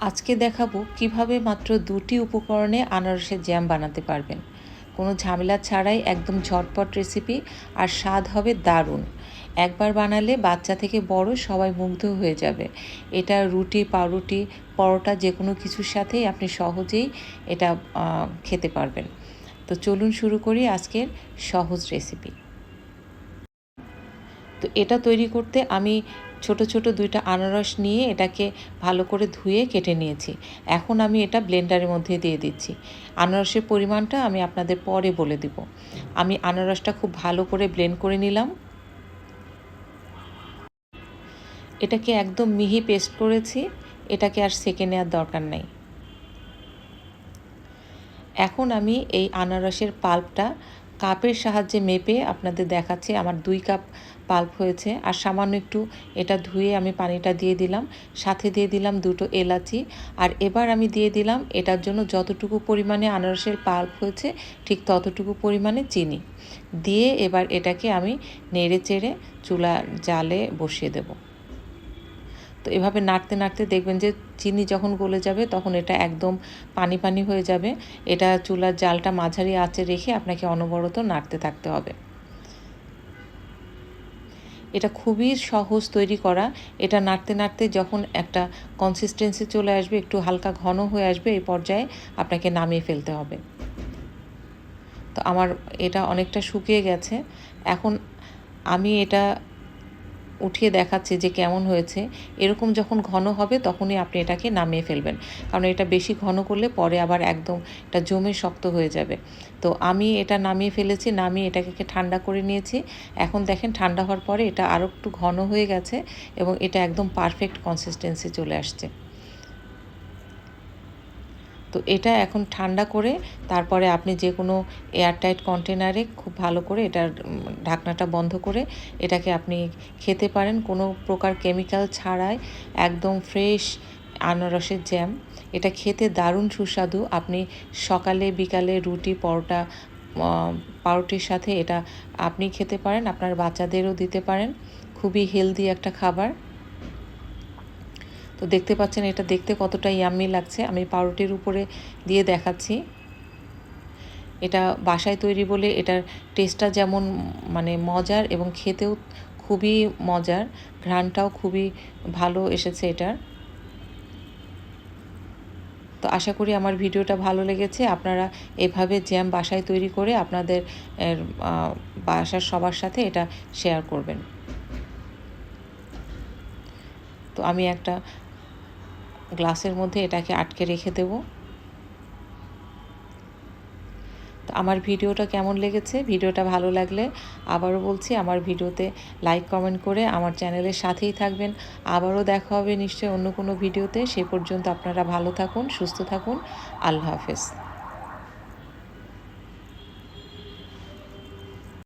আজকে দেখাবো কীভাবে মাত্র দুটি উপকরণে আনারসের জ্যাম বানাতে পারবেন। কোনো ঝামেলা ছাড়াই একদম ঝটপট রেসিপি আর স্বাদ হবে দারুণ। একবার বানালে বাচ্চা থেকে বড় সবাই মুগ্ধ হয়ে যাবে। এটা রুটি, পাউরুটি, পরোটা যে কোনো কিছুর সাথেই আপনি সহজেই এটা খেতে পারবেন। তো চলুন শুরু করি আজকের সহজ রেসিপি তো এটা তৈরি করতে আমি ছোট ছোট দুইটা আনারস নিয়ে এটাকে ভালো করে ধুয়ে কেটে নিয়েছি। এখন আমি এটা ব্লেন্ডারের মধ্যে দিয়ে দিচ্ছি। আনারসের পরিমাণটা আমি আপনাদের পরে বলে দিব। আমি আনারসটা খুব ভালো করে ব্লেন্ড করে নিলাম। এটাকে একদম মিহি পেস্ট করেছি। এটাকে আর সেকে নেওয়ার দরকার নেই। এখন আমি এই আনারসের পাল্পটা কাপের সাহায্যে মেপে আপনাদের দেখাচ্ছি, আমার দুই কাপ পাল্প হয়েছে। আর সামান্য একটু এটা ধুয়ে আমি পানিটা দিয়ে দিলাম। সাথে দিয়ে দিলাম দুটো এলাচি। আর এবার আমি দিয়ে দিলাম এটার জন্য যতটুকু পরিমাণে আনারসের পাল্প হয়েছে, ঠিক ততটুকু পরিমাণে চিনি। দিয়ে এবার এটাকে আমি নেড়ে চেড়ে চুলা জালে বসিয়ে দেবো। তো এভাবে নাড়তে নাড়তে দেখবেন যে চিনি যখন গলে যাবে তখন এটা একদম পানি পানি হয়ে যাবে। এটা চুলার জালটা মাঝারি আঁচে রেখে আপনাকে অনবরত নাড়তে থাকতে হবে। এটা খুবই সহজ তৈরি করা। এটা নাড়তে নাড়তে যখন একটা কনসিস্টেন্সি চলে আসবে, একটু হালকা ঘন হয়ে আসবে, এই পর্যায়ে আপনাকে নামিয়ে ফেলতে হবে। তো আমার এটা অনেকটা শুকিয়ে গেছে। এখন আমি এটা উঠিয়ে দেখাচ্ছে যে কেমন হয়েছে। এরকম যখন ঘন হবে তখনই আপনি এটাকে নামিয়ে ফেলবেন। কারণ এটা বেশি ঘন করলে পরে আবার একদম এটা জমে শক্ত হয়ে যাবে। তো আমি এটা নামিয়ে ফেলেছি, নামিয়ে এটাকে ঠান্ডা করে নিয়েছি। এখন দেখেন ঠান্ডা হওয়ার পরে এটা আরও একটু ঘন হয়ে গেছে এবং এটা একদম পারফেক্ট কনসিস্টেন্সি চলে আসছে। তো এটা এখন ঠান্ডা করে তারপরে আপনি যে কোনো এয়ারটাইট কন্টেনারে খুব ভালো করে এটার ঢাকনাটা বন্ধ করে এটাকে আপনি খেতে পারেন। কোনো প্রকার কেমিক্যাল ছাড়াই, একদম ফ্রেশ আনারসের জ্যাম। এটা খেতে দারুণ সুস্বাদু। আপনি সকালে, বিকালে রুটি, পরোটা পাউরুটির সাথে এটা আপনি খেতে পারেন। আপনার বাচ্চাদেরও দিতে পারেন। খুবই হেলদি একটা খাবার। তো দেখতে পাচ্ছেন এটা দেখতে কতটা ইয়াম্মি লাগছে। আমি পাউরুটির উপরে দিয়ে দেখাচ্ছি। এটা বাসায় তৈরি বলে এটার টেস্টটা যেমন মানে মজার এবং খেতেও খুবই মজার, ঘ্রাণটাও খুবই ভালো এসেছে এটার। তো আশা করি আমার ভিডিওটা ভালো লেগেছে। আপনারা এভাবে জ্যাম বাসায় তৈরি করে আপনাদের বাসার সবার সাথে এটা শেয়ার করবেন। তো আমি একটা গ্লাসের মধ্যে এটাকে আটকে রেখে দেব। তো আমার ভিডিওটা কেমন লেগেছে? ভিডিওটা ভালো লাগলে আবারও বলছি, আমার ভিডিওতে লাইক, কমেন্ট করে আমার চ্যানেলের সাথেই থাকবেন। আবারও দেখা হবে নিশ্চয়ই অন্য কোনো ভিডিওতে। সে পর্যন্ত আপনারা ভালো থাকুন, সুস্থ থাকুন। আল্লাহ হাফেজ।